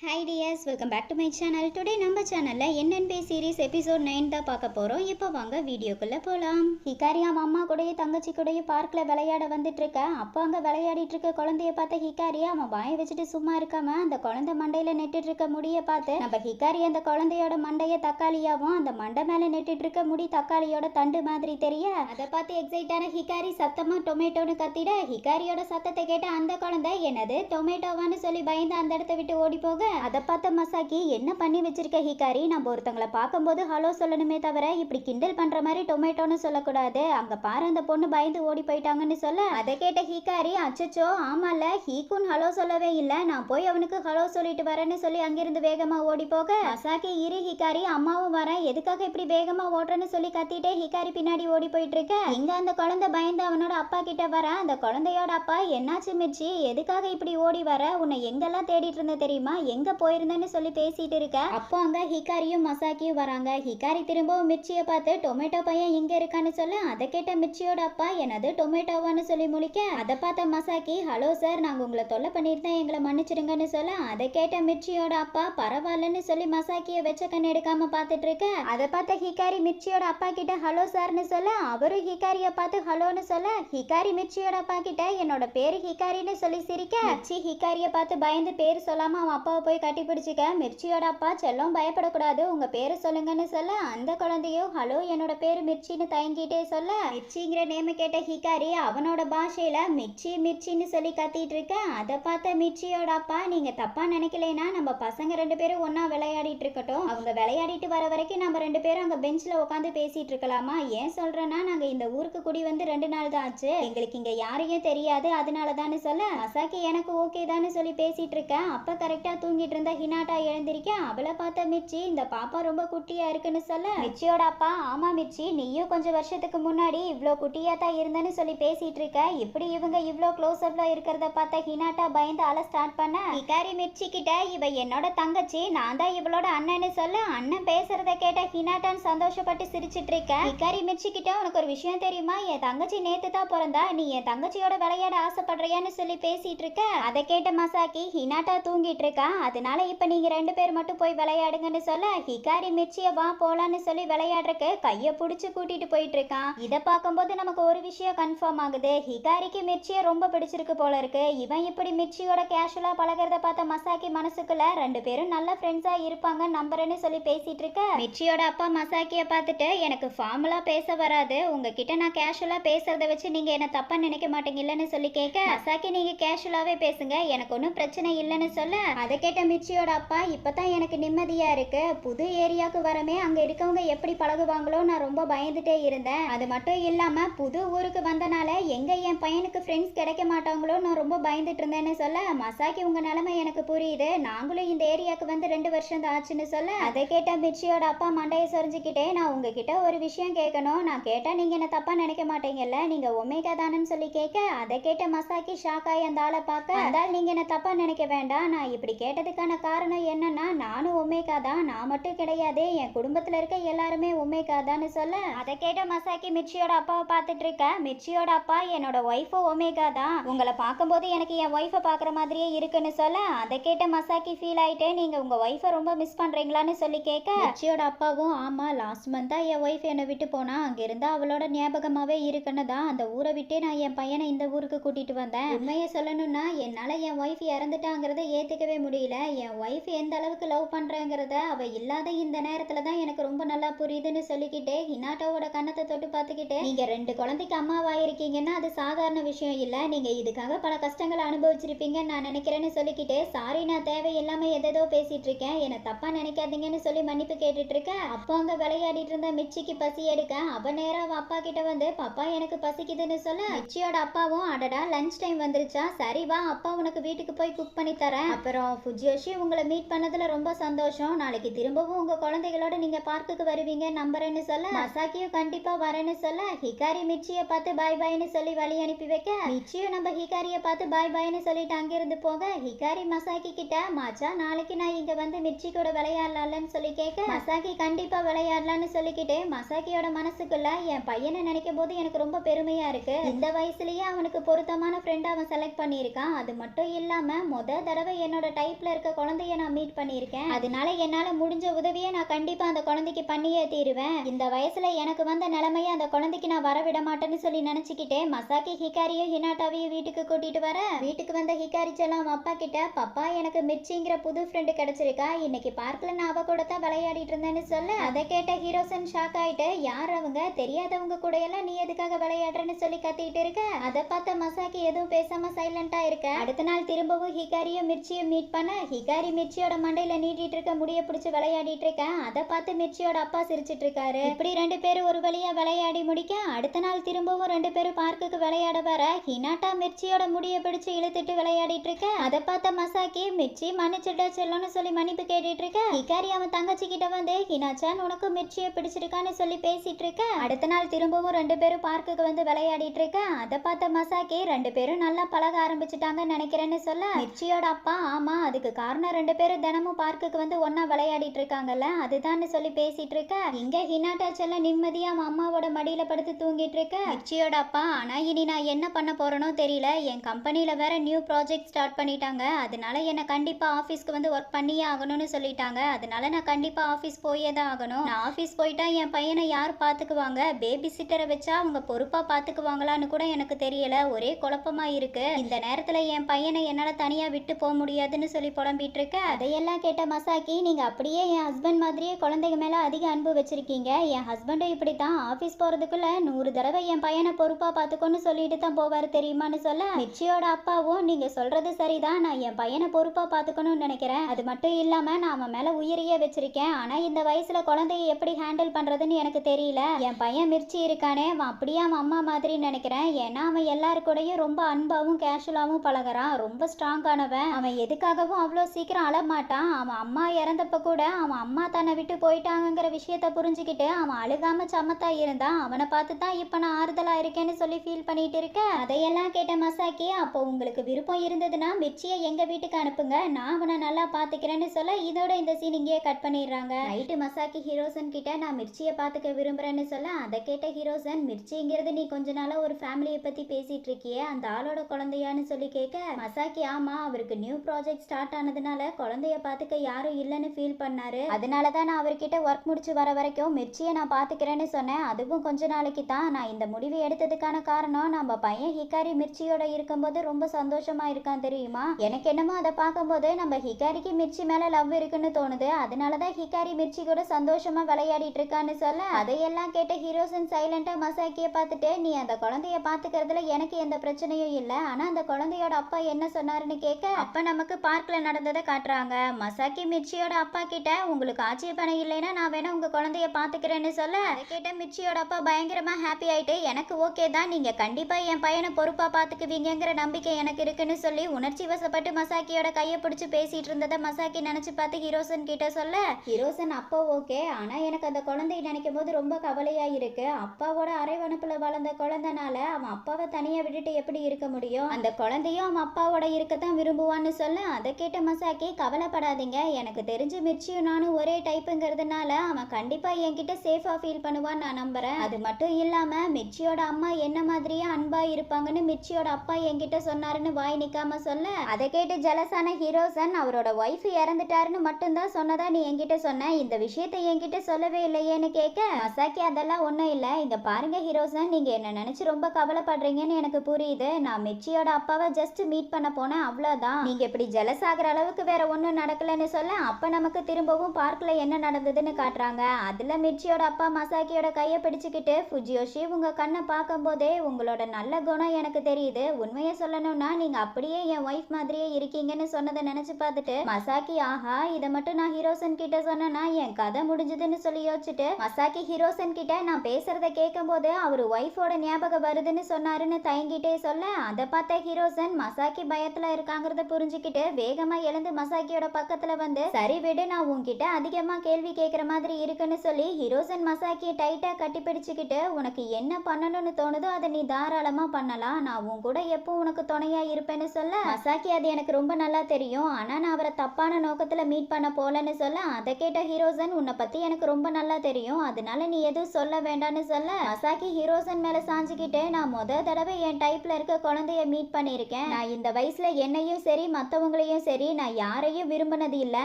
Hi dears welcome back to my channel today நம்ம சேனலில் NNP series episode nine தான் பார்க்க போகிறோம் இப்போ வாங்க வீடியோக்குள்ளே போகலாம் ஹிகாரி அவன் அம்மா கூடயும் தங்கச்சி கூடயும் பார்க்கில் விளையாட வந்துட்டு இருக்க? அப்போ அங்கே விளையாடிட்டு இருக்க குழந்தைய பார்த்த ஹிகாரி அவன் வாயை வச்சுட்டு சும்மா இருக்காம அந்த குழந்தை மண்டையில் நெட்டுட்டு இருக்க முடிய பார்த்து நம்ம ஹிகாரி அந்த குழந்தையோட மண்டையை தக்காளியாகவும் அந்த மண்டை மேலே நெட்டுட்டு இருக்க முடி தக்காளியோட தண்டு மாதிரி தெரிய அதை பார்த்து எக்ஸைட்டான ஹிகாரி சத்தமாக டொமேட்டோன்னு கத்திட ஹிகாரியோட சத்தத்தை கேட்ட அந்த குழந்தை என்னது டொமேட்டோவான்னு சொல்லி பயந்து அந்த இடத்த விட்டு ஓடி போக அதை பார்த்த மசாக்கி என்ன பண்ணி வச்சிருக்க ஹிகாரி? நம்ம ஒருத்தங்களை பார்க்கும்போது ஹலோ சொல்லணுமே தவிர இப்படி கிண்டல் பண்ற மாதிரி டொமேட்டோன்னு சொல்லக்கூடாது. அங்க பாரு அந்த பொண்ணு பயந்து ஓடி போயிட்டாங்கன்னு சொல்ல. அதை கேட்ட ஹிகாரி அச்சச்சோ ஆமால ஹீக்குன் ஹலோ சொல்லவே இல்லை. நான் போய் அவனுக்கு ஹலோ சொல்லிட்டு வரேன்னு சொல்லி அங்கிருந்து வேகமா ஓடி போக. மசாக்கி இரு ஹிகாரி அம்மாவும் வரேன். எதுக்காக இப்படி வேகமா ஓடுறேன்னு சொல்லி கத்திட்டே ஹிகாரி பின்னாடி ஓடி போயிட்டு இருக்க இங்க அந்த குழந்தை பயந்து அவனோட அப்பா கிட்ட வர. அந்த குழந்தையோட அப்பா என்னாச்சு மிர்ச்சி? எதுக்காக இப்படி ஓடி வர? உன்னை எங்கெல்லாம் தேடிட்டு இருந்த தெரியுமா? எங்க போயிருந்தேன்னு சொல்லி பேசிட்டு இருக்க? அப்போ அங்க ஹிகாரியும் மசாக்கியும் வராங்க. ஹிகாரி திரும்பவும் மிர்ச்சியை பார்த்து டொமேட்டோ பையன் இங்க இருக்கான்னு சொல்ல. அதை கேட்ட மிர்ச்சியோட அப்பா என்னது டொமேட்டோவான்னு சொல்லி முழிக்க? அதை பார்த்த மசாக்கி ஹலோ சார் நாங்க உங்களை தொல்லை பண்ணியிருந்தேன் எங்களை மன்னிச்சிடுங்கன்னு சொல்ல. அதை கேட்ட மிர்ச்சியோட அப்பா பரவாயில்லன்னு சொல்லி மசாக்கியை வச்ச கண் எடுக்காம பார்த்துட்டு இருக்க? அதை பார்த்த ஹிகாரி மிர்ச்சியோட அப்பா கிட்ட ஹலோ சார்னு சொல்ல. அவரும் ஹிகாரியை பார்த்து ஹலோன்னு சொல்ல. ஹிகாரி மிர்ச்சியோட அப்பா கிட்ட என்னோட பேரு ஹிகாரின்னு சொல்லி சிரிக்க. மிர்ச்சி ஹிகாரியை பார்த்து பயந்து பேர் சொல்லாம அவன் அப்பாவை போய் கட்டி பிடிச்சிக்க. மிர்ச்சியோட அப்பா செல்லம் பயப்படக்கூடாது. உங்க பேரை சொல்லுங்கன்னு சொல்ல அந்த குழந்தையும் ஹலோ என்னோட பேரு மிர்ச்சின்னு தயங்கிட்டே சொல்ல. மிர்ச்சிங்கிற நேம கேட்ட ஹிகாரி அவனோட பாஷையில மிர்ச்சி மிர்ச்சின்னு சொல்லி கத்திட்டு இருக்க. அதை பார்த்த மிர்ச்சியோட அப்பா நீங்க தப்பா நினைக்கலைன்னா நம்ம பசங்க ரெண்டு பேரும் ஒன்னா விளையாடிட்டு இருக்கட்டும். அவங்க விளையாடிட்டு வர வரைக்கும் நம்ம ரெண்டு பேரும் அங்க பெஞ்ச்ல உட்காந்து பேசிட்டு இருக்கலாமா? ஏன் சொல்றேன்னா நாங்க இந்த ஊருக்கு குடி வந்து ரெண்டு நாள் தான் ஆச்சு. எங்களுக்கு இங்க யாரையும் தெரியாது. அதனால தானே சொல்ல அசாக்கி எனக்கு ஓகே தானே சொல்லி பேசிட்டு இருக்கேன் அப்ப கரெக்டா தூங்கிட்டு இருந்த ஹினாட்டா எழுந்திருக்க அவளை பார்த்த மிர்ச்சி இந்த பாப்பா ரொம்ப குட்டியா இருக்குன்னு சொல்ல. மிர்ச்சியோட அப்பா ஆமா மிர்ச்சி நீயும் கொஞ்சம் வருஷத்துக்கு முன்னாடி இவ்வளோ குட்டியா தான் இருந்தேன்னு சொல்லி பேசிட்டு இருக்க இப்படி இவங்க இவ்வளோ க்ளோஸ் அப்ல இருக்கிறத பார்த்த ஹினாட்டா பயந்து அழ ஸ்டார்ட் பண்ண? ஹிகாரி மிர்ச்சி கிட்ட இவ என்னோட தங்கச்சி நான் தான் இவளோட அண்ணன்னு சொல்ல. அண்ணன் பேசுறத கேட்ட ஹினாட்டான்னு சந்தோஷப்பட்டு சிரிச்சிட்டு இருக்க ஹிகாரி மிர்ச்சி கிட்ட உனக்கு ஒரு விஷயம் தெரியுமா? என் தங்கச்சி நேத்து தான் பிறந்தா நீ என் தங்கச்சியோட விளையாட ஆசைப்படுறியான்னு சொல்லி பேசிட்டு இருக்க அதை கேட்ட மசாக்கி ஹினாட்டா தூங்கிட்டு இருக்கா அதனால இப்ப நீங்க ரெண்டு பேர் மட்டும் போய் விளையாடுங்கன்னு சொல்ல ஹிகாரி மிர்ச்சிய வா போலான்னு சொல்லி விளையாடுறக்கு கைய புடிச்சு கூட்டிட்டு போயிட்டு இருக்கான். இத பார்க்கும்போது நமக்கு ஒரு விஷயம் கன்ஃபார்ம் ஆகுது. ஹிகாரிக்கு மிர்ச்சிய ரொம்ப பிடிச்சிருக்கு போல இருக்கு. இவன் இப்படி மிர்ச்சியோட கேஷுவலா பழகிறத பார்த்த மசாக்கி மனசுக்குள்ள ரெண்டு பேரும் நல்ல ஃப்ரெண்ட்ஸா இருப்பாங்க நம்புறேன்னு சொல்லி பேசிட்டு இருக்க. மிர்ச்சியோட அப்பா மசாக்கிய பார்த்துட்டு எனக்கு ஃபார்முலா பேச வராது. உங்ககிட்ட நான் கேஷுவலா பேசுறத வச்சு நீங்க என்ன தப்பா நினைக்க மாட்டீங்கல்லன்னு சொல்லி கேட்க மசாக்கி நீங்க கேஷுவலாவே பேசுங்க. எனக்கு ஒன்றும் பிரச்சனை இல்லைன்னு சொல்ல. அதை கேட்ட மிர்ச்சியோட அப்பா இப்போ தான் எனக்கு நிம்மதியாக இருக்கு. புது ஏரியாவுக்கு வரமே அங்கே இருக்கவங்க எப்படி பழகுவாங்களோ நான் ரொம்ப பயந்துட்டே இருந்தேன். அது மட்டும் இல்லாமல் புது ஊருக்கு வந்தனால எங்கே என் பையனுக்கு ஃப்ரெண்ட்ஸ் கிடைக்க மாட்டாங்களோ நான் ரொம்ப பயந்துட்டு இருந்தேன்னு சொல்ல மசாக்கி உங்கள் நிலமை எனக்கு புரியுது. நாங்களும் இந்த ஏரியாவுக்கு வந்து ரெண்டு வருஷம் தான் ஆச்சுன்னு சொல்ல அதை கேட்ட மிர்ச்சியோட அப்பா மண்டையை சொரிஞ்சுக்கிட்டே நான் உங்ககிட்ட ஒரு விஷயம் கேட்கணும். நான் கேட்டால் நீங்கள் என்ன தப்பாக நினைக்க மாட்டீங்கல்ல. நீங்கள் ஒமேகா தானன்னு சொல்லி கேட்க அதை கேட்ட மசாக்கி ஷாக் ஆகி அந்த ஆளை பார்க்க அதால் நீங்கள் என்ன தப்பாக நினைக்க வேண்டாம். நான் இப்படி கேட்டதுக்கான காரணம் என்னன்னா நானும் ஒமேகா தான். நான் மட்டும் கிடையாது. என் குடும்பத்துல இருக்க எல்லாருமே ஒமேகா தான்னு சொல்ல அதை கேட்ட மசாக்கி மிர்ச்சியோட அப்பாவை பார்த்துட்டு இருக்க மிர்ச்சியோட அப்பா என்னோட ஒய்ஃபும் ஒமேகா தான். உங்களை பார்க்கும்போது எனக்கு என் ஒய்ஃபை பார்க்குற மாதிரியே இருக்குன்னு சொல்ல அதை கேட்ட மசாக்கி ஃபீல் ஆயிட்டே நீங்க உங்க ஒய்ஃபை ரொம்ப மிஸ் பண்றீங்களான்னு சொல்லி கேட்க மிர்ச்சியோட அப்பாவும் ஆமா லாஸ்ட் மந்த் தான் என் ஒய்ஃப் என்னை விட்டு போனா அங்க இருந்தா அவளோட ஞாபகமாவே இருக்குன்னு தான். அந்த ஊரை விட்டே நான் என் பையனை இந்த ஊருக்கு கூட்டிட்டு வந்தேன். உண்மையை சொல்லணும்னா என்னால என் ஒய்ஃப் இறந்துட்டாங்கிறத ஏத்துக்கவே முடியல. என் ஒய்ஃப் எந்த அளவுக்கு லவ் பண்றேங்கிறத அவள் இல்லாத இந்த நேரத்தில் தான் எனக்கு ரொம்ப நல்லா புரியுதுன்னு சொல்லிக்கிட்டே ஹினாட்டோவோட கண்ணத்தை தொட்டு பார்த்துக்கிட்டே நீங்கள் ரெண்டு குழந்தைக்கு அம்மாவாயிருக்கீங்கன்னா அது சாதாரண விஷயம் இல்லை. நீங்கள் இதுக்காக பல கஷ்டங்களை அனுபவிச்சிருப்பீங்கன்னு நான் நினைக்கிறேன்னு சொல்லிக்கிட்டே சாரி நான் தேவையில்லாமல் எதேதோ பேசிட்டு இருக்கேன் என்னை தப்பாக நினைக்காதீங்கன்னு சொல்லி மன்னிப்பு கேட்டுட்டு இருக்கேன் அப்போ அங்கே விளையாடிட்டு இருந்த மிச்சிக்கு பசி எடுக்க அவள் நேரம் அவ அப்பா கிட்ட வந்து பாப்பா எனக்கு பசிக்குதுன்னு சொல்ல. மிச்சியோட அப்பாவும் அடடா லஞ்ச் டைம் வந்துருச்சா. சரி வா. அப்பா உனக்கு வீட்டுக்கு போய் குக் பண்ணி தரேன். அப்புறம் ஜோஷி உங்களை மீட் பண்ணதுல ரொம்ப சந்தோஷம். நாளைக்கு திரும்பவும் உங்க குழந்தைகளோட நீங்க பார்க்குக்கு வருவீங்க நம்புறேன்னு சொல்ல. மசாக்கியும் கண்டிப்பா வரேன்னு சொல்ல. ஹிகாரி மிச்சியை பார்த்து பாய் பாய்னு சொல்லி வழி அனுப்பி வைக்க. மிர்ச்சியும் நம்ம ஹிகாரியை பார்த்து பாய் பாய்னு சொல்லிட்டு அங்கிருந்து போக. ஹிகாரி மசாக்கி கிட்ட மாச்சா நாளைக்கு நான் இங்க வந்து மிச்சி கூட விளையாடலாம்னு சொல்லி கேட்க மசாக்கி கண்டிப்பா விளையாடலாம்னு சொல்லிக்கிட்டு மசாக்கியோட மனசுக்குள்ள என் பையனை நினைக்கும் போது எனக்கு ரொம்ப பெருமையா இருக்கு. இந்த வயசுலயே அவனுக்கு பொருத்தமான ஃப்ரெண்ட் அவன் செலக்ட் பண்ணியிருக்கான். அது மட்டும் இல்லாம முத தடவை என்னோட டைப்ல இருக்க குழந்தைய நான் மீட் பண்ணியிருக்கேன். அதனால என்னால முடிஞ்ச உதவியை நான் கண்டிப்பா அந்த குழந்தைக்கு பண்ணியே தீருவேன். இந்த வயசுல எனக்கு வந்த நிலைமைய அந்த குழந்தைக்கு நான் வரவிட மாட்டேன்னு சொல்லி நினைச்சுக்கிட்டே மசாக்கி ஹிகாரியும் ஹினாட்டாவையும் வீட்டுக்கு கூட்டிட்டு வர. வீட்டுக்கு வந்த ஹிகாரி செல்லம் அப்பா கிட்ட பப்பா எனக்கு மிர்ச்சிங்கிற புது ஃப்ரெண்டு கிடைச்சிருக்கா. இன்னைக்கு பார்க்ல நான் அவ கூட தான் விளையாடிட்டு இருந்தேன்னு சொல்ல. அதை கேட்ட ஹீரோசன் ஷாக் ஆயிட்டு யார் அவங்க? தெரியாதவங்க கூட எல்லாம் நீ எதுக்காக விளையாடுறேன்னு சொல்லி கத்திட்டு இருக்க? அதை பார்த்த மசாக்கி எதுவும் பேசாம சைலண்டா இருக்க. அடுத்த நாள் திரும்பவும் ஹிகாரியும் மிர்ச்சியும் மீட் பண்ண ஹிகாரி மிர்ச்சியோட மண்டையில நீட்டிட்டு இருக்க முடிய பிடிச்சு விளையாடிட்டு இருக்கேன். அதை பார்த்து மிர்ச்சியோட அப்பா சிரிச்சிட்டு இருக்காரு. இப்படி ரெண்டு பேரும் ஒரு வழியா விளையாடி முடிக்க அடுத்த நாள் திரும்பவும் ரெண்டு பேரும் பார்க்குக்கு விளையாட வர ஹினாட்டா மிர்ச்சியோட முடிய பிடிச்சு இழுத்துட்டு விளையாடிட்டு இருக்க. அதை பார்த்த மசாக்கி மிர்ச்சி மன்னிச்சுட்டா செல்லணும்னு சொல்லி மன்னிப்பு கேட்டுட்டு இருக்க. ஹிகாரி அவன் தங்கச்சி கிட்ட வந்து ஹினாச்சான் உனக்கு மிர்ச்சியை பிடிச்சிருக்கான்னு சொல்லி பேசிட்டு இருக்க. அடுத்த நாள் திரும்பவும் ரெண்டு பேரும் பார்க்குக்கு வந்து விளையாடிட்டு இருக்க. அதை பார்த்த மசாக்கி ரெண்டு பேரும் நல்லா பழக ஆரம்பிச்சிட்டாங்கன்னு நினைக்கிறேன்னு சொல்ல மிர்ச்சியோட அப்பா ஆமா அதுக்கு காரணம் ரெண்டு பேரும் தினமும் பார்க்குக்கு வந்து ஒன்றா விளையாடிட்டு இருக்காங்கல்ல? அதுதான்னு சொல்லி பேசிட்டு இருக்க. இங்க ஹினாட்டா செல்ல நிம்மதியா அம்மாவோட மடியில படுத்து தூங்கிட்டு இருக்க. அச்சியோட அப்பா ஆனா இனி நான் என்ன பண்ண போறேனோ தெரியல. என் கம்பெனில வேற நியூ ப்ராஜெக்ட் ஸ்டார்ட் பண்ணிட்டாங்க. அதனால என்ன கண்டிப்பா ஆபீஸ்க்கு வந்து ஒர்க் பண்ணியே ஆகணும்னு சொல்லிட்டாங்க. அதனால நான் கண்டிப்பா ஆபீஸ் போயே தான் ஆகணும். நான் ஆபீஸ் போயிட்டா என் பையனை யார் பாத்துக்குவாங்க? பேபி சிட்டரை வச்சா அவங்க பொறுப்பா பாத்துக்குவாங்களான்னு கூட எனக்கு தெரியல. ஒரே குழப்பமா இருக்கு. இந்த நேரத்துல என் பையனை என்னால தனியா விட்டு போக முடியாதுன்னு சொல்லி புலம்பிட்டு இருக்க அதையெல்லாம் கேட்ட மசாக்கி நீங்கள் அப்படியே என் ஹஸ்பண்ட் மாதிரியே குழந்தைங்க மேலே அதிக அன்பு வச்சுருக்கீங்க. என் ஹஸ்பண்டும் இப்படி தான் ஆஃபீஸ் போகிறதுக்குள்ள நூறு தடவை என் பையனை பொறுப்பாக பார்த்துக்கோன்னு சொல்லிட்டு தான் போவாரு தெரியுமான்னு சொல்ல மிச்சியோட அப்பாவும் நீங்கள் சொல்கிறது சரிதான். நான் என் பையனை பொறுப்பாக பார்த்துக்கணும்னு நினைக்கிறேன். அது மட்டும் இல்லாமல் நான் அவன் மேலே உயிரையே வச்சுருக்கேன். ஆனால் இந்த வயசில் குழந்தைய எப்படி ஹேண்டில் பண்ணுறதுன்னு எனக்கு தெரியல. என் பையன் மிர்ச்சி இருக்கானே அவன் அப்படியே அவன் அம்மா மாதிரி நினைக்கிறேன். ஏன்னா அவன் எல்லாரு கூடயும் ரொம்ப அன்பாவும் கேஷுவலாகவும் பழகுறான். ரொம்ப ஸ்ட்ராங்கானவன் அவன் எதுக்காகவும் அவ்வளோ சீக்கிரம் அழமாட்டான். அவன் அம்மா இறந்தப்ப கூட அவன் அம்மா தன்னை விட்டு போயிட்டாங்கங்கிற விஷயத்த புரிஞ்சுக்கிட்டு அவன் அழுகாம சமத்தா இருந்தான். அவனை பார்த்து தான் இப்போ நான் ஆறுதலா இருக்கேன்னு சொல்லி ஃபீல் பண்ணிட்டு இருக்கேன். அதையெல்லாம் கேட்ட மசாக்கி அப்போ உங்களுக்கு விருப்பம் இருந்ததுன்னா மிர்ச்சியை எங்க வீட்டுக்கு அனுப்புங்க. நான் அவனை நல்லா பாத்துக்கிறேன்னு சொல்ல இதோட இந்த சீன் இங்கேயே கட் பண்ணிடுறாங்க. நைட்டு மசாக்கி ஹீரோசன் கிட்ட நான் மிர்ச்சியை பாத்துக்க விரும்புறேன்னு சொல்ல அதை கேட்ட ஹீரோசன் மிர்ச்சிங்கிறது நீ கொஞ்ச நாளா ஒரு ஃபேமிலியை பத்தி பேசிட்டு இருக்கியே. அந்த ஆளோட குழந்தையான்னு சொல்லி கேட்க மசாக்கி ஆமா அவருக்கு நியூ ப்ராஜெக்ட் ஸ்டார்ட் ஆனதுனால குழந்தைய பாத்துக்க யாரும் இல்லைன்னு ஃபீல் பண்ணாரு. அதனால தான் நான் அவர்கிட்ட ஒர்க் முடிச்சு வர வரைக்கும் மிர்ச்சியை நான் பாத்துக்கிறேன்னு சொன்னேன். அதுவும் கொஞ்ச நாளைக்கு தான். நான் இந்த முடிவு எடுத்ததுக்கான காரணம் நம்ம பையன் ஹிகாரி மிர்ச்சியோட இருக்கும்போது ரொம்ப சந்தோஷமா இருக்கான் தெரியுமா? எனக்கு என்னமோ அதை பார்க்கும்போது நம்ம ஹிகாரிக்கு மிர்ச்சி மேல லவ் இருக்குன்னு தோணுது. அதனால தான் ஹிகாரி மிர்ச்சி கூட சந்தோஷமா விளையாடிட்டு இருக்கான்னு சொல்ல அதையெல்லாம் கேட்ட ஹீரோசன் சைலண்டா மசாக்கிய பார்த்துட்டு நீ அந்த குழந்தைய பாத்துக்கிறதுல எனக்கு எந்த பிரச்சனையும் இல்ல. ஆனா அந்த குழந்தையோட அப்பா என்ன சொன்னாருன்னு கேட்க அப்ப நமக்கு பார்க்கல நடந்ததை காட்டுறாங்க. மசாக்கி மிர்ச்சியோட அப்பா கிட்ட உங்களுக்கு ஆட்சேபணம் இல்லைன்னா நான் வேணா உங்க குழந்தைய பாத்துக்கிறேன்னு சொல்ல அதை கேட்ட மிர்ச்சியோட அப்பா பயங்கரமா ஹாப்பி ஆயிட்டு எனக்கு ஓகே தான். நீங்க கண்டிப்பா என் பையனை பொறுப்பா பாத்துக்குவீங்கங்கிற நம்பிக்கை எனக்கு இருக்குன்னு சொல்லி உணர்ச்சி வசப்பட்டு மசாக்கியோட கையை பிடிச்சி பேசிட்டு இருந்ததை மசாக்கி நினைச்சு பார்த்து ஹீரோசன் கிட்ட சொல்ல ஹீரோசன் அப்போ ஓகே ஆனா எனக்கு அந்த குழந்தைய நினைக்கும் போது ரொம்ப கவலையா இருக்கு. அப்பாவோட அரைவனப்புல வளர்ந்த குழந்தைனால அவன் அப்பாவை தனியா விட்டுட்டு எப்படி இருக்க முடியும்? அந்த குழந்தையும் அவன் அப்பாவோட இருக்கத்தான் விரும்புவான்னு சொல்ல அதை மசாக்கி கவலைப்படாதீங்க. எனக்கு தெரிஞ்ச மிர்ச்சியும் நானும் ஒரே டைப்புங்கிறதுனால அவன் கண்டிப்பா என்கிட்ட சேஃபா ஃபீல் பண்ணுவான்னு நான் நம்புறேன். அது மட்டும் இல்லாம மிர்ச்சியோட அம்மா என்ன மாதிரியே அன்பா இருப்பாங்கன்னு மிர்ச்சியோட அப்பா என்கிட்ட சொன்னாருன்னு வாய் நிக்காம சொல்ல. அதை கேட்டு ஜலசான ஹீரோசன் அவரோட ஒய்ஃப் இறந்துட்டாருன்னு மட்டும்தான் சொன்னதா நீ என்கிட்ட சொன்ன? இந்த விஷயத்தை என்கிட்ட சொல்லவே இல்லையேன்னு கேட்க மசாக்கி அதெல்லாம் ஒன்றும் இல்லை. இங்க பாருங்க ஹீரோசன் நீங்க என்ன நினைச்சு ரொம்ப கவலைப்படுறீங்கன்னு எனக்கு புரியுது. நான் மிர்ச்சியோட அப்பாவை ஜஸ்ட் மீட் பண்ண போனேன் அவ்வளோதான் நீங்க இப்படி ஜலசாக ஆகுற அளவுக்கு வேற ஒன்றும் நடக்கலன்னு சொல்ல அப்போ நமக்கு திரும்பவும் பார்க்கில் என்ன நடந்ததுன்னு காட்டுறாங்க. அதுல மிர்ச்சியோட அப்பா மசாக்கியோட கையை பிடிச்சிக்கிட்டு ஃபுஜியோஷி உங்க கண்ணை பார்க்கும்போதே உங்களோட நல்ல குணம் எனக்கு தெரியுது. உண்மையை சொல்லணும்னா நீங்க அப்படியே என் ஒய்ஃப் மாதிரியே இருக்கீங்கன்னு சொன்னதை நினைச்சு பார்த்துட்டு மசாக்கி ஆஹா இதை மட்டும் நான் ஹீரோசன் கிட்ட சொன்னேன்னா என் கதை முடிஞ்சதுன்னு சொல்லி யோசிச்சுட்டு மசாக்கி ஹீரோசன் கிட்ட நான் பேசுறத கேட்கும்போது அவர் ஒய்ஃபோட ஞாபகம் வருதுன்னு சொன்னாருன்னு தயங்கிட்டே சொல்ல அதை பார்த்த ஹீரோசன் மசாக்கி பயத்துல இருக்காங்கிறத புரிஞ்சுக்கிட்டு வேகமாக வேகமா எழுந்து மசாக்கியோட பக்கத்துல வந்து சரி விடு நான் உன்கிட்ட அதிகமா கேள்வி கேட்குற மாதிரி இருக்குன்னு சொல்லி ஹீரோசன் மசாக்கியை டைட்டா கட்டி பிடிச்சுக்கிட்டு உனக்கு என்ன பண்ணணும்னு தோணுதோ அதை நீ தாராளமா பண்ணலாம். நான் உன் கூட எப்போ உனக்கு துணையா இருப்பேன்னு சொல்ல மசாக்கி அது எனக்கு ரொம்ப நல்லா தெரியும். ஆனா நான் அவரை தப்பான நோக்கத்துல மீட் பண்ண போலன்னு சொல்ல அதை கேட்ட ஹீரோசன் உன்னை பத்தி எனக்கு ரொம்ப நல்லா தெரியும். அதனால நீ எதுவும் சொல்ல வேண்டாம்னு சொல்ல. மசாக்கி ஹீரோசன் மேல சாஞ்சுக்கிட்டு நான் முத தடவை என் டைப்ல இருக்க குழந்தைய மீட் பண்ணியிருக்கேன். நான் இந்த வயசுல என்னையும் சரி மத்தவங்களையும் சரி சரி நான் யாரையும் விரும்பினது இல்லை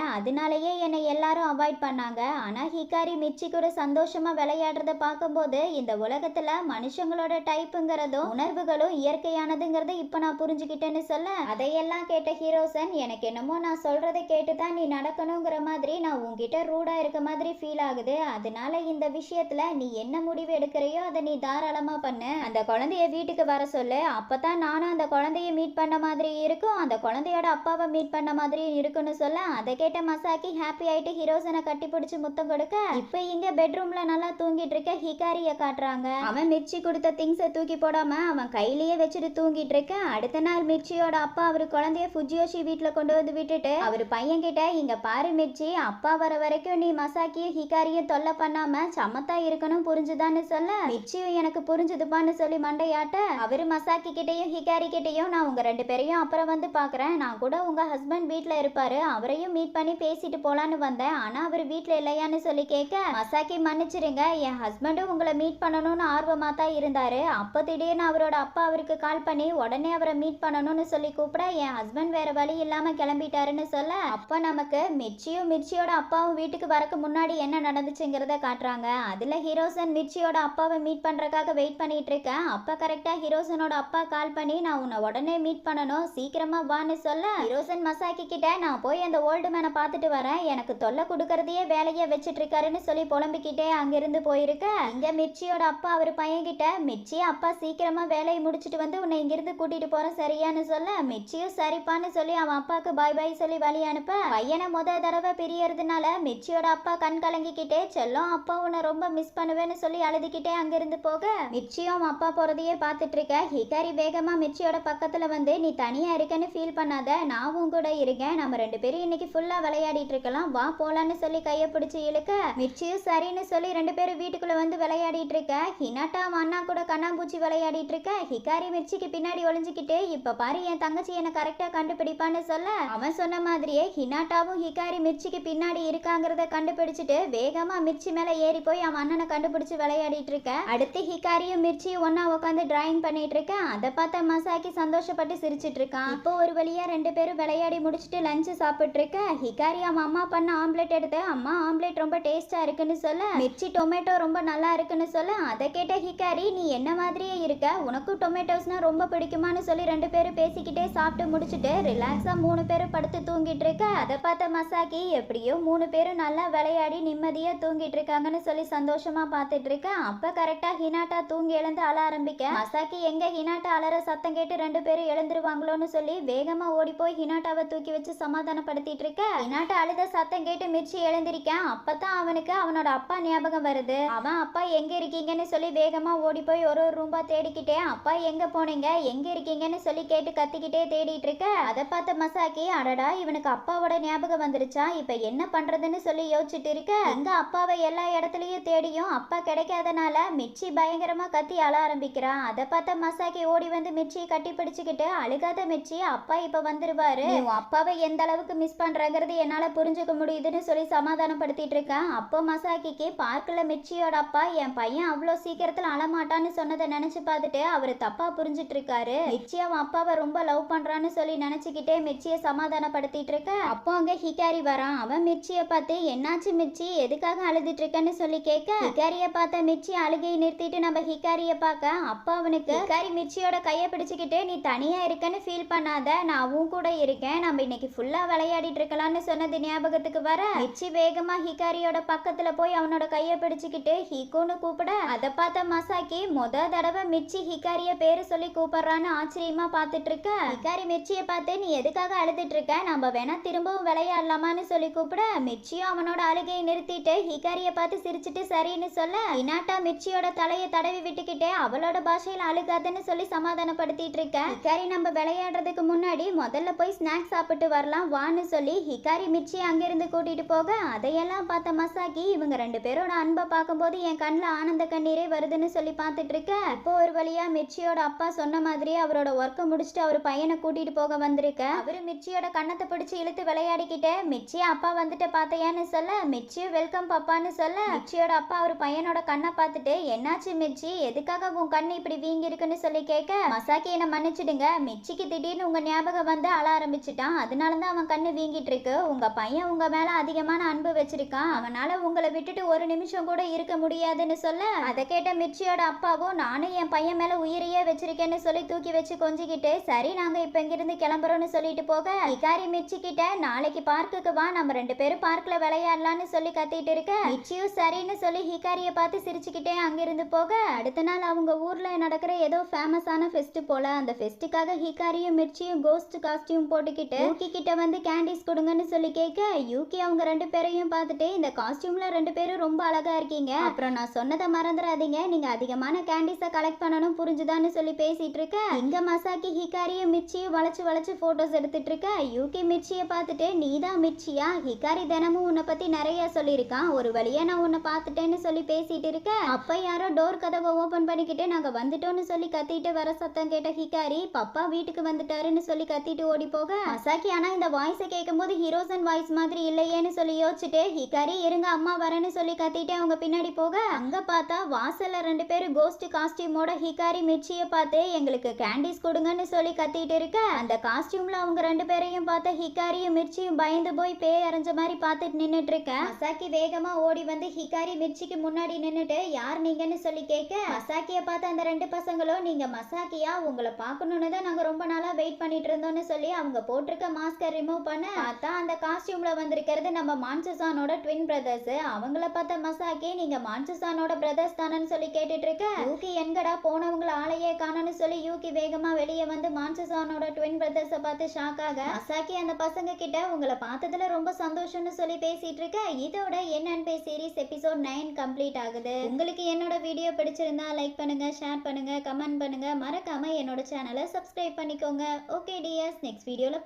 அதனாலயே என்னை எல்லாரும் அவாய்ட் பண்ணாங்க. ஆனால் ஹிகாரி மிச்சி கூட சந்தோஷமாக விளையாடுறத பார்க்கும்போது இந்த உலகத்தில் மனுஷங்களோட டைப்புங்கிறதும் உணர்வுகளும் இயற்கையானதுங்கிறத இப்போ நான் புரிஞ்சுக்கிட்டேன்னு சொல்ல அதையெல்லாம் கேட்ட ஹீரோசன் எனக்கு என்னமோ நான் சொல்கிறத கேட்டு தான் நீ நடக்கணுங்கிற மாதிரி நான் உங்ககிட்ட ரூடாக இருக்க மாதிரி ஃபீல் ஆகுது. அதனால இந்த விஷயத்தில் நீ என்ன முடிவு எடுக்கிறையோ அதை நீ தாராளமாக பண்ணு. அந்த குழந்தைய வீட்டுக்கு வர சொல்லு. அப்போ தான் நானும் அந்த குழந்தைய மீட் பண்ண மாதிரி இருக்கும். அந்த குழந்தையோட அப்பாவை மீட் பண்ண மாதிரி இருக்குன்னு சொல்ல அதை கேட்ட மசாக்கி ஹாப்பி ஆயிட்டு ஹீரோசனை கட்டி பிடிச்சு முத்தம் கொடுக்க இப்ப இங்க பெட்ரூம்ல நல்லா தூங்கிட்டு இருக்க ஹிகாரிய காட்டுறாங்க. அவன் மிர்ச்சி கொடுத்த திங்ஸை தூக்கி போடாம அவன் கையிலேயே வச்சுட்டு தூங்கிட்டு இருக்க. அடுத்த நாள் மிர்ச்சியோட அப்பா அவர் குழந்தைய ஃபுஜியோஷி வீட்டுல கொண்டு வந்து விட்டுட்டு அவர் பையன் கிட்ட இங்க பாரு மிர்ச்சி அப்பா வர வரைக்கும் நீ மசாக்கிய ஹிகாரிய தொல்லை பண்ணாம சமத்தா இருக்கணும் புரிஞ்சுதான்னு சொல்ல மிர்ச்சியும் எனக்கு புரிஞ்சுதுப்பான்னு சொல்லி மண்டையாட்ட அவரு மசாக்கி கிட்டயும் ஹிகாரி கிட்டேயும் நான் உங்க ரெண்டு பேரையும் அப்புறம் வந்து பாக்குறேன். நான் கூட உங்க ஹஸ்பண்ட் ஹஸ்பண்ட் வீட்டில் இருப்பாரு. அவரையும் மீட் பண்ணி பேசிட்டு போலான்னு வந்தேன். ஆனால் அவர் வீட்டில் இல்லையான்னு சொல்லி கேட்க மசாக்கி மன்னிச்சிருங்க. என் ஹஸ்பண்டும் உங்களை மீட் பண்ணணும்னு ஆர்வமாக தான் இருந்தார். அப்போ திடீர்னு அவரோட அப்பா அவருக்கு கால் பண்ணி உடனே அவரை மீட் பண்ணணும்னு சொல்லி கூப்பிட என் ஹஸ்பண்ட் வேற வழி இல்லாமல் கிளம்பிட்டாருன்னு சொல்ல அப்போ நமக்கு மிர்ச்சியும் மிர்ச்சியோட அப்பாவும் வீட்டுக்கு வரக்கு முன்னாடி என்ன நடந்துச்சுங்கிறத காட்டுறாங்க. அதில் ஹீரோசன் மிர்ச்சியோட அப்பாவை மீட் பண்ணுறக்காக வெயிட் பண்ணிட்டு இருக்கேன் அப்போ கரெக்டாக ஹீரோசனோட அப்பா கால் பண்ணி நான் உன்னை உடனே மீட் பண்ணணும். சீக்கிரமா வான்னு சொல்ல ஹீரோசன் மசாக்கி கிட்ட நான் போய் அந்த ஓல்டு மேனை பார்த்துட்டு வரேன். எனக்கு தொல்லை கொடுக்கறதையே வேலையை வச்சிட்டு இருக்காருன்னு சொல்லி புலம்பிக்கிட்டே அங்கிருந்து போயிருக்க. இங்க மிர்ச்சியோட அப்பா அவர் பையன் கிட்ட மிர்ச்சி அப்பா சீக்கிரமா வேலையை முடிச்சிட்டு வந்து உன்னை இங்கிருந்து கூட்டிட்டு போறேன் சரியான்னு சொல்ல. மிர்ச்சியும் சரிப்பான்னு சொல்லி அவன் அப்பாக்கு பாய் பாய் சொல்லி வழி அனுப்ப. பையனை முத தடவை பிரியறதுனால மிர்ச்சியோட அப்பா கண் கலங்கிக்கிட்டே செல்லும் அப்பா உன்னை ரொம்ப மிஸ் பண்ணுவேன்னு சொல்லி அழுதுகிட்டே அங்கிருந்து போக. மிர்ச்சியும் அவன் அப்பா போறதையே பார்த்துட்டு இருக்க ஹிகாரி வேகமா மிர்ச்சியோட பக்கத்துல வந்து நீ தனியா இருக்கேன்னு ஃபீல் பண்ணாத. நான் உன் கூட இருக்கேன் நம்ம ரெண்டு பேரும் இன்னைக்கு ஃபுல்லா விளையாடிட்டு இருக்கலாம். வா போலான்னு சொல்லி கையை பிடிச்சி இழுக்க. மிர்ச்சியும் சரின்னு சொல்லி ரெண்டு பேரும் வீட்டுக்குள்ள வந்து விளையாடிட்டு இருக்க. ஹினாட்டா அவன் அண்ணா கூட கண்ணாம்பூச்சி விளையாடிட்டு இருக்க. ஹிகாரி மிர்ச்சிக்கு பின்னாடி ஒளிஞ்சுக்கிட்டு இப்ப பாரு என் தங்கச்சி என்ன கரெக்டா கண்டுபிடிப்பான்னு சொல்ல. அவன் சொன்ன மாதிரியே ஹினாட்டாவும் ஹிகாரி மிர்ச்சிக்கு பின்னாடி இருக்காங்கிறத கண்டுபிடிச்சிட்டு வேகமா மிர்ச்சி மேல ஏறி போய் அவன் அண்ணனை கண்டுபிடிச்சு விளையாடிட்டு இருக்க. அடுத்து ஹிகாரியும் மிர்ச்சியும் ஒன்னா உட்காந்து டிராயிங் பண்ணிட்டு இருக்க. அதை பார்த்த மசாக்கி சந்தோஷப்பட்டு சிரிச்சிட்டு இருக்கான். இப்போ ஒரு வழியா ரெண்டு பேரும் விளையாடி முடிச்சிட்டு முடிச்சுட்டு லஞ்சு இருக்க ஹிகாரி அவன் அம்மா பண்ண ஆம்லெட் எடுத்து அம்மா ஆம்லெட் ரொம்ப டேஸ்ட்டாக இருக்குன்னு சொல்ல. மிர்ச்சி டொமேட்டோ ரொம்ப நல்லா இருக்குன்னு சொல்ல. அதை கேட்ட ஹிகாரி நீ என்ன மாதிரியே இருக்க? உனக்கும் டொமேட்டோஸ்னால் ரொம்ப பிடிக்குமான்னு சொல்லி ரெண்டு பேரும் பேசிக்கிட்டே சாப்பிட்டு முடிச்சுட்டு ரிலாக்ஸாக மூணு பேரும் படுத்து தூங்கிட்டு இருக்க. அதை பார்த்த மசாக்கி எப்படியோ மூணு பேரும் நல்லா விளையாடி நிம்மதியாக தூங்கிட்டு இருக்காங்கன்னு சொல்லி சந்தோஷமா பார்த்துட்டு இருக்க. அப்போ கரெக்டாக ஹினாட்டா தூங்கி எழுந்து அழ ஆரம்பிக்க. மசாக்கி எங்க ஹினாட்டா அலற சத்தம் கேட்டு ரெண்டு பேரும் எழுந்துருவாங்களோன்னு சொல்லி வேகமாக ஓடி போய் ஹினாட்டாவை தூக்கி வச்சு சமாதானப்படுத்திட்டு இருக்க ஹினாட்டா அழுத சத்தம் கேட்டு மிர்ச்சி எழுந்திருக்கேன். அப்பதான் அவனுக்கு அவனோட அப்பா ஞாபகம் வருது. அவன் அப்பா எங்க இருக்கீங்கன்னு சொல்லி வேகமா ஓடி போய் ஒரு ஒரு ரூம்பா தேடிக்கிட்டே அப்பா எங்க போனீங்க? எங்க இருக்கீங்கன்னு சொல்லி கேட்டு கத்திக்கிட்டே தேடிட்டு இருக்க அதை பார்த்த மசாக்கி அடடா இவனுக்கு அப்பாவோட ஞாபகம் வந்துருச்சா? இப்ப என்ன பண்றதுன்னு சொல்லி யோசிச்சுட்டு இருக்க எங்க அப்பாவை எல்லா இடத்துலயும் தேடியும் அப்பா கிடைக்காதனால மிர்ச்சி பயங்கரமா கத்தி அழ ஆரம்பிக்கிறான். அதை பார்த்த மசாக்கி ஓடி வந்து மிர்ச்சியை கட்டி பிடிச்சுக்கிட்டு அழுகாத மிர்ச்சி அப்பா இப்ப வந்துருவாரு. அப்பாவை எந்த அளவுக்கு மிஸ் பண்ணுறங்கிறது என்னால் புரிஞ்சுக்க முடியுதுன்னு சொல்லி சமாதானப்படுத்திட்டு இருக்கேன் அப்போ மசாக்கிக்கு பார்க்கில் மிர்ச்சியோட அப்பா. என் பையன் அவ்வளோ சீக்கிரத்தில் அழமாட்டான்னு சொன்னதை நினச்சி பார்த்துட்டு அவர் தப்பாக புரிஞ்சிட்டு இருக்காரு மிர்ச்சி அவன் அப்பாவை ரொம்ப லவ் பண்ணுறான்னு சொல்லி நினச்சிக்கிட்டே மிர்ச்சியை சமாதானப்படுத்திட்டு இருக்கேன் அப்போ அங்கே ஹிகாரி வரான். அவன் மிர்ச்சியை பார்த்து என்னாச்சு மிர்ச்சி? எதுக்காக அழுதுட்டு இருக்கன்னு சொல்லி கேட்க ஹிகாரியை பார்த்த மிர்ச்சி அழுகையை நிறுத்திட்டு நம்ம ஹிகாரியை பார்க்க அப்பா அவனுக்கு ஹிகாரி மிர்ச்சியோட கையை பிடிச்சிக்கிட்டு நீ தனியாக இருக்கன்னு ஃபீல் பண்ணாத. நான் அவன் கூட இருக்கேன். நம்ம இன்னைக்கு ஃபுல்லா விளையாடிட்டு இருக்கலாம்னு சொன்னது ஞாபகத்துக்கு வர? மிச்சி வேகமா ஹிகாரியோட பக்கத்துல போய் அவனோட கையை பிடிச்சுக்கிட்டு ஹிகோன்னு கூப்பிட அதை பார்த்த மசாக்கி முத தடவை மிச்சி ஹிகாரிய பேரு சொல்லி கூப்பிடுறான்னு ஆச்சரியமா பார்த்துட்டு இருக்க. ஹிகாரி மிச்சியை பார்த்து நீ எதுக்காக அழுதுட்டு இருக்க? நம்ம வேணா திரும்பவும் விளையாடலாமான்னு சொல்லி கூப்பிட மிர்ச்சியும் அவனோட அழுகையை நிறுத்திட்டு ஹிகாரிய பார்த்து சிரிச்சிட்டு சரின்னு சொல்ல. இனாட்டா மிர்ச்சியோட தலையை தடவி விட்டுக்கிட்டே அவளோட பாஷையில அழுகாதுன்னு சொல்லி சமாதானப்படுத்திட்டு இருக்க. ஹிகாரி நம்ம விளையாடுறதுக்கு முன்னாடி முதல்ல போய் ஸ்நாக்ஸ் சாப்பிட்டு வரலாம் வான்னு சொல்லி ஹிகாரி மிர்ச்சி அங்கிருந்து கூட்டிட்டு போக அதையெல்லாம் பார்த்த மசாக்கி இவங்க ரெண்டு பேரோட அன்பை பார்க்கும்போது என் கண்ணில் ஆனந்த கண்ணீரே வருதுன்னு சொல்லி பார்த்துட்டு இருக்க. இப்போ ஒரு வழியா மிர்ச்சியோட அப்பா சொன்ன மாதிரியே அவரோட ஒர்க்கை முடிச்சுட்டு அவர் பையனை கூட்டிட்டு போக வந்திருக்க. அவரு மிர்ச்சியோட கண்ணத்தை பிடிச்சி இழுத்து விளையாடிக்கிட்டே மிர்ச்சி அப்பா வந்துட்டு பார்த்தையான்னு சொல்ல மிர்ச்சியும் வெல்கம் பாப்பான்னு சொல்ல. மிர்ச்சியோட அப்பா அவர் பையனோட கண்ணை பார்த்துட்டு என்னாச்சு மிர்ச்சி எதுக்காக உன் கண்ணு இப்படி வீங்கி இருக்குன்னு சொல்லி கேட்க. மசாக்கி என்ன மன்னிச்சிடுங்க மிர்ச்சிக்கு திடீர்னு உங்க ஞாபகம் வந்து அழ ஆரம்பிச்சிட்டு வச்சுட்டான் அதனால தான் அவன் கண்ணு வீங்கிட்டு இருக்கு. உங்க பையன் உங்க மேல அதிகமான அன்பு வச்சிருக்கான். அவனால உங்களை விட்டுட்டு ஒரு நிமிஷம் கூட இருக்க முடியாதுன்னு சொல்ல அதை கேட்ட மிர்ச்சியோட அப்பாவும் நானும் என் பையன் மேல உயிரையே வச்சிருக்கேன்னு சொல்லி தூக்கி வச்சு கொஞ்சிக்கிட்டு சரி நாங்க இப்ப இங்கிருந்து கிளம்புறோம்னு சொல்லிட்டு போக இகாரி மிர்ச்சி கிட்ட நாளைக்கு பார்க்குக்கு வா நம்ம ரெண்டு பேரும் பார்க்ல விளையாடலாம்னு சொல்லி கத்திட்டு இருக்க. மிர்ச்சியும் சரின்னு சொல்லி ஹிகாரிய பார்த்து சிரிச்சுக்கிட்டே அங்கிருந்து போக அடுத்த நாள் அவங்க ஊர்ல நடக்கிற ஏதோ ஃபேமஸான ஃபெஸ்ட் போல அந்த ஃபெஸ்ட்டுக்காக ஹிகாரியும் மிர்ச்சியும் கோஸ்ட் காஸ்டியூம் போட்டுக்கிட்டு யூகி கிட்ட வந்து கேண்டிஸ் கொடுங்கன்னு சொல்லி கேட்க யூகி அவங்க ரெண்டு பேரையும் பார்த்துட்டு இந்த காஸ்டியூம்ல ரெண்டு பேரும் ரொம்ப அழகா இருக்கீங்க. அப்புறம் நான் சொன்னதை மறந்துடாதீங்க. நீங்க அதிகமான கேண்டீஸை கலெக்ட் பண்ணணும் புரிஞ்சுதான்னு சொல்லி பேசிட்டு இருக்க. இங்க மசாக்கி ஹிகாரியும் மிர்ச்சியும் வளைச்சு வளைச்சு போட்டோஸ் எடுத்துட்டு இருக்க. யூகி மிர்ச்சியை பார்த்துட்டு நீ தான் மிர்ச்சியா ஹிகாரி தினமும் உன்னை பத்தி நிறைய சொல்லியிருக்கான். ஒரு வழியா நான் உன்னை பார்த்துட்டேன்னு சொல்லி பேசிட்டு இருக்க. அப்ப யாரோ டோர் கதவை ஓபன் பண்ணிக்கிட்டு நாங்க வந்துட்டோம்னு சொல்லி கத்திட்டு வர சத்தம் கேட்ட ஹிகாரி பப்பா வீட்டுக்கு வந்துட்டாருன்னு சொல்லி கத்திட்டு ஓடி போக. அசாக்கி ஆனால் இந்த வாய்ஸை கேட்கும்போது ஹீரோசன் வாய்ஸ் மாதிரி இல்லையேன்னு சொல்லி யோசிச்சுட்டு ஹிகாரி இருங்க அம்மா வரேன்னு சொல்லி கத்திட்டு அவங்க பின்னாடி போக அங்கே பார்த்தா வாசல்ல ரெண்டு பேரும் கோஸ்ட் காஸ்டியூமோட ஹிகாரி மிர்ச்சியை பார்த்து எங்களுக்கு கேண்டிஸ் கொடுங்கன்னு சொல்லி கத்திட்டு இருக்க. அந்த காஸ்டியூம்ல அவங்க ரெண்டு பேரையும் பார்த்த ஹிகாரியும் மிர்ச்சியும் பயந்து போய் பேய் அரைஞ்ச மாதிரி பார்த்துட்டு நின்றுட்டு இருக்க. அசாக்கி வேகமா ஓடி வந்து ஹிகாரி மிர்ச்சிக்கு முன்னாடி நின்றுட்டு யார் நீங்கன்னு சொல்லி கேட்க மசாக்கிய பார்த்த அந்த ரெண்டு பசங்களும் நீங்க மசாக்கியா உங்களை பார்க்கணும்னு தான் நாங்க ரொம்ப நாளா வெயிட் பண்ணிட்டு இருந்தோம்னு சொல்லி அவங்க போட்டு போட்டிருக்க மாஸ்கை ரிமூவ் பண்ண பார்த்தா அந்த காஸ்டியூம்ல வந்திருக்கிறது நம்ம மான்சசானோட ட்வின் பிரதர்ஸ் அவங்கள பார்த்த மசாக்கி நீங்க மான்சசானோட பிரதர்ஸ் தானன்னு சொல்லி கேட்டுட்டு இருக்க யூகி எங்கடா போனவங்கள ஆளையே காணோம்னு சொல்லி யூகி வேகமா வெளியே வந்து மான்சசானோட ட்வின் பிரதர்ஸை பார்த்து ஷாக் ஆக மசாக்கி அந்த பசங்க கிட்ட உங்களை பார்த்ததுல ரொம்ப சந்தோஷம்னு சொல்லி பேசிட்டு இருக்க இதோட என்னன்னு சீரிஸ் எபிசோட் நைன் கம்ப்ளீட் ஆகுது. உங்களுக்கு என்னோட வீடியோ பிடிச்சிருந்தா லைக் பண்ணுங்க ஷேர் பண்ணுங்க கமெண்ட் பண்ணுங்க. மறக்காம என்னோட சேனலை சப்ஸ்கிரைப் பண்ணிக்கோங்க. ஓகே டிஎஸ் நெக்ஸ்ட் வீடியோல